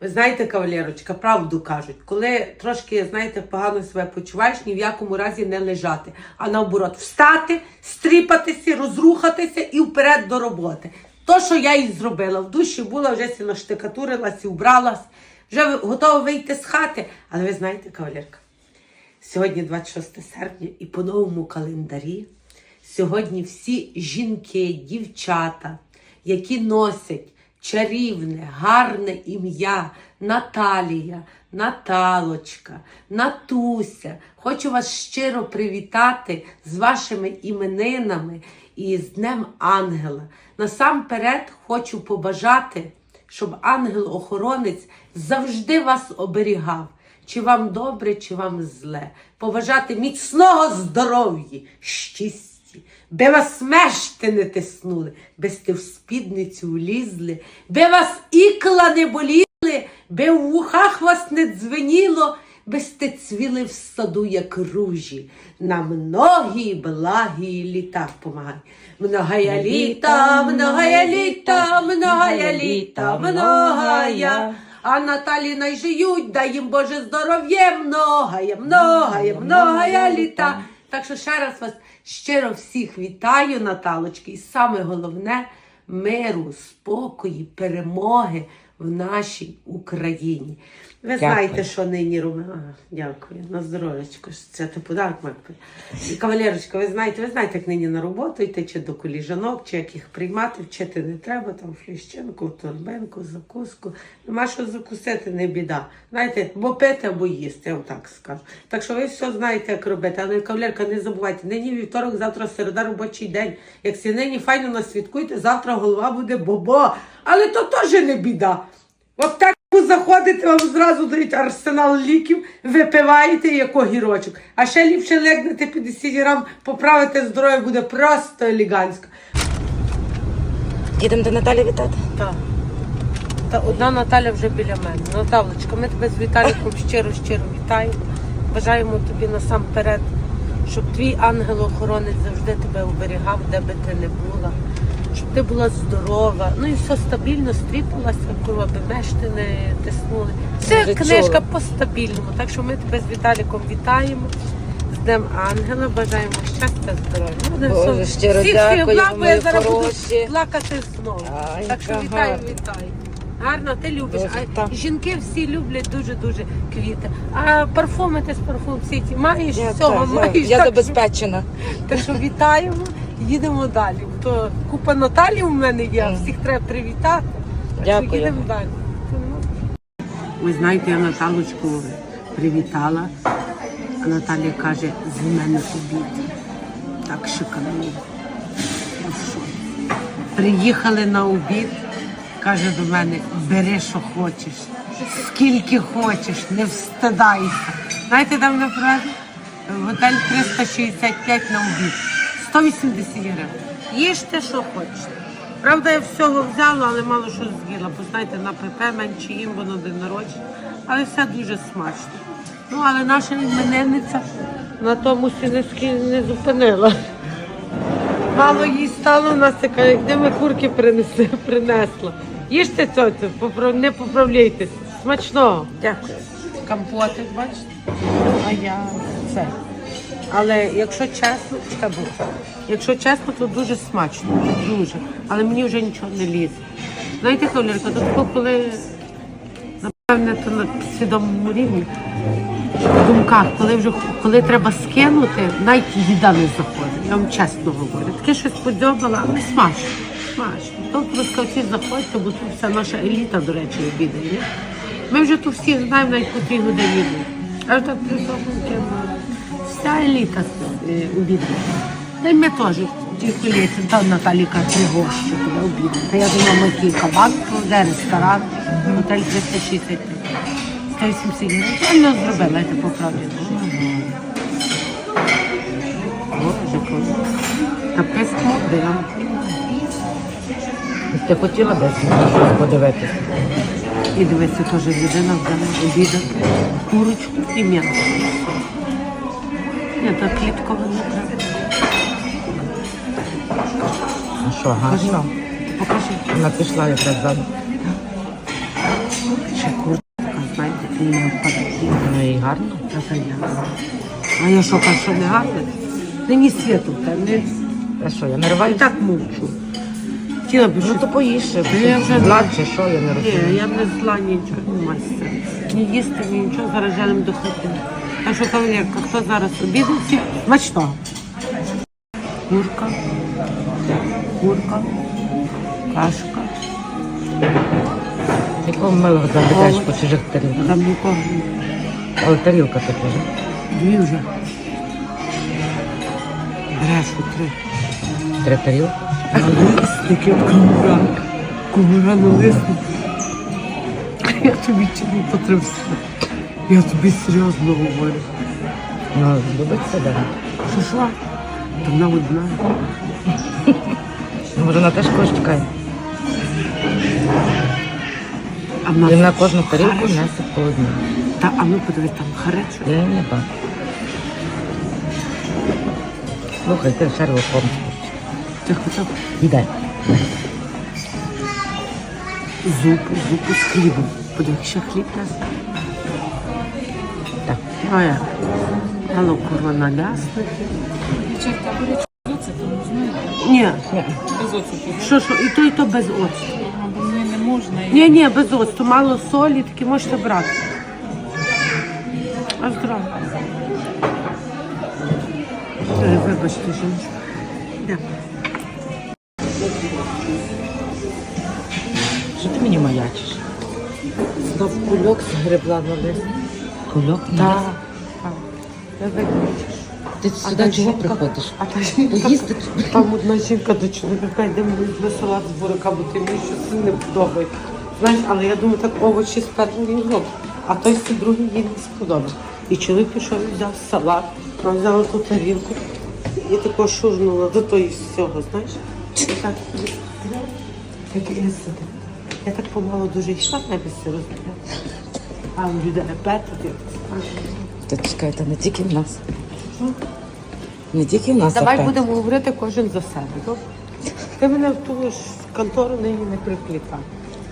Ви знаєте, кавалерочка, правду кажуть, коли трошки, знаєте, погано себе почуваєш, ні в якому разі не лежати, а наоборот, встати, стріпатися, розрухатися і вперед до роботи. То, що я і зробила, в душі була, вже сі наштикатурилась і вбралась, вже готова вийти з хати. Але ви знаєте, кавалерка, сьогодні 26 серпня і по новому календарі. Сьогодні всі жінки, дівчата, які носять чарівне, гарне ім'я Наталія, Наталочка, Натуся. Хочу вас щиро привітати з вашими іменинами і з Днем Ангела. Насамперед хочу побажати, щоб ангел-охоронець завжди вас оберігав. Чи вам добре, чи вам зле. Побажати міцного здоров'я, щасті, би вас мешти не тиснули, би сте в спідницю влізли, би вас ікла не боліли, би в вухах вас не дзвеніло, би сте цвіли в саду, як ружі. На многі благі літа помагай. Многая літа, многая літа, многая літа, многая. А Наталі найжиють, дай їм Боже здоров'я, многая, многая, многая літа. Так що ще раз вас щиро всіх вітаю, Наталочки, і саме головне миру, спокою, перемоги в нашій Україні. Ви Дякую. знаєте, що нині робимо. Ага, Дякую, на здоров'ячко. Це ти подарок. І кавалерочка, ви знаєте, ви знаєте, як нині на роботу йти, чи до коліжанок, чи як їх приймати, вчити не треба, там фліщенку, торбинку, закуску. Нема що закусити, не біда. Знаєте, або пити, або їсти, я вам так скажу. Так що ви все знаєте, як робити. Але кавалерка, не забувайте, нині вівторок, завтра середа робочий день. Як сі нині файно насвяткуйте, завтра голова буде бобо. Але то теж не біда. В аптеку заходите, вам зразу дають арсенал ліків, випиваєте як огірочок. А ще ліпше легнете 50 грам, поправите здоров'я, буде просто елегантсько. Їдемо до Наталі вітати. Так. Та одна Наталя вже біля мене. Наталочка, ми тебе з Віталіком щиро щиро вітаємо. Бажаємо тобі насамперед, щоб твій ангел-охоронець завжди тебе оберігав, де би ти не була. Щоб ти була здорова, ну і все стабільно стріпалася, курва би мешти не тиснули. Це Вже книжка чула. по стабільному. Так що ми тебе з Віталіком вітаємо. З Днем Ангела, бажаємо щастя, здоров'я. Ну, Боже, щиро всіх дякую, благ, бо я мої зараз буду хороші. плакати знову. Ай, так що вітаю, гарна. вітаю. Гарно, ти любиш. Дуже, а так. жінки всі люблять дуже-дуже квіти. А парфуми ти з парфум сіті маєш Я, всього, так, я, маєш. я так, забезпечена. так що вітаємо, їдемо далі. То купа Наталі у мене є, всіх треба привітати. Дякую. їдемо далі. Ви знаєте, я Наталочку привітала, а Наталя каже, з мене обід. Так шикарно. В. Приїхали на обід, каже до мене, бери, що хочеш, скільки хочеш, не встидайся. Знаєте, там на? Готель 365 на обід. 180 гривень. Їжте, що хочете. Правда, я всього взяла, але мало що з'їла. Бо знаєте, на ПП менше їм, бо на день народження. Але все дуже смачно. Ну, але наша іменинниця на тому сі не, зупинила. Мало їй стало, нас така, де ми курки принесли, принесла. Їжте цьоцю, поправ- не поправляйтесь. Смачного. Дякую. Компотик, бачите? А я це. Але якщо чесно, чекай, бо- якщо чесно, то дуже смачно. Дуже. Але мені вже нічого не лізе. Знаєте, тут тако, коли напевне, то на підсвідомому рівні. В думках, коли вже коли треба скинути, навіть їда не заходить. Я вам чесно говорю. Таке щось подзьобала, але смачно. Смачно. То трускавці заходьте, бо тут вся наша еліта, до речі, обідає. Ми вже тут всі знаємо навіть по тій годині. Аж так присохнути. Вся еліта е. Та й ми теж ті коліці, та Наталі каже, гощу тебе обідає. Та я думала, ми такий кабак, де ресторан, готель 365. 180 гривень. Правильно зробила, я тебе по правді. Боже. Та письмо дивимо. Ти хотіла щось подивитися? І дивися, теж людина взяла обідати курочку і м'ясо. Ні, то кліткове не треба. Ну що, гарно? Покажи. Вона пішла якраз за. ще куртка, знаєте, не впаде. Ну і гарно. Та я. А я що, кажу, що не гарне? Нині світу, та не... А що, я І так мовчу. Хотіла б Ну то поїжджи. я вже- Зла чи що, я не розумію. Ні, я не зла нічого, не майстер. Ні їсти, ні нічого, зараз женемо до хати. Так що, кавалерка, хто зараз обідниці? Смачного. Курка, курка, кашка. Якого милого забігаєш по чужих тарілках. Там нікого. Але тарілка тут вже. Дві вже. Брешу три. Три тарілки. А лисники кура. Кура на лисник. Я тобі не потрився. Я тобі серйозно говорю. Ну, любить себе. Що що? Та вона одна. Може, вона теж когось чекає. А І на кожну тарілку Хорошо. несе по одній. Та, а ну подивись, там харечо. Я не бачу. Слухай, ти Шерлок Холмс. Ти хоча б Іде. зупу, зупу з хлібом. Подивись, ще хліб нас. Так. А я. Алло, курва, на лясники. Дівчатка, беруть оцету, знаєте? Ні, Без оцету. що, що, і то, і то без оцту. Ага, бо мені не можна. і- Ні, ні, без оцту, мало солі, такі можете брати. А здорово. Е, Вибачте, жіночку. Йдемо. Що ти мені маячиш? Знов кульок згребла на лист. Кульок? Так. Не. Ти А сюди та чого жінка- приходиш? А та жінка, Поїсти? там одна жінка до чоловіка йде на салат з бурака, бо ти мені щось не подобається. Знаєш, але я думаю, так овочі спершу не зроблю. А той все другий їй не сподобав. І чоловік пішов і взяв салат, вона взяла ту тарілку і тако шурнула до і всього, знаєш? І так, так і сиди. Я так помало дуже йшла, навіть все розмовляла. А у людей апетит. Та чекайте, не тільки в нас. Не тільки в нас. Давай опять. будемо говорити кожен за себе. добре? Ти мене в ту ж контору нині не приплітай.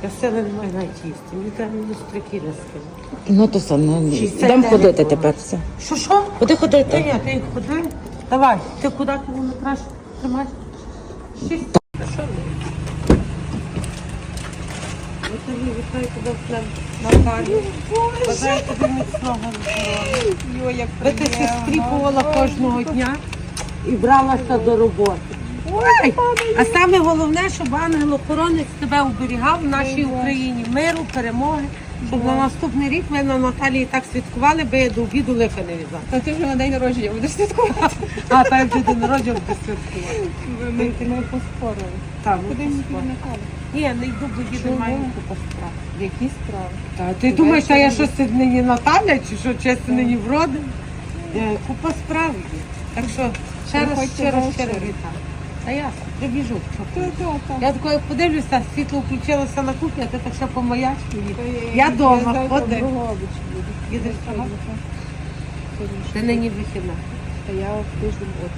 Я сили не маю навіть їсти. Мені треба міністрики розкинути. Ну то все, ну, Шістдесят йдемо ходити було. тепер все. Що що? Куди Та ходити? ні, ти ходи. Давай, ти куди ти мене краще тримай? Шість. А що ви? Наталі, вітаю тебе в плен. Наталі. Бажаю тобі міцного здоров'я. Йо, ти стріпувала кожного дня і бралася до роботи. Ой! А саме головне, щоб ангел-охоронець тебе оберігав в нашій Україні миру, перемоги. Щоб на наступний рік ми на Наталії так святкували, би я до обіду лика не в'язала. Та ти вже на день народження будеш святкувати. А так вже день народження буде святкувати. Ми поспорили. Так, ми поспорили. Ні, не йду, бо їду маю купу справ. Які справи? Та, ти думаєш, що я щось нині Наталя, чи що чесно нині вроди? Е, Купа справ є. Так що ще раз Приходьте щиро ввечері. щиро вітаю. Та я прибіжу. Я такою подивлюся, світло включилося на кухні, а ти так ще помаяч мені. Я дома, ходи. Їдеш? Сьогодні Ти нині вихідна. Та я в тиждень от.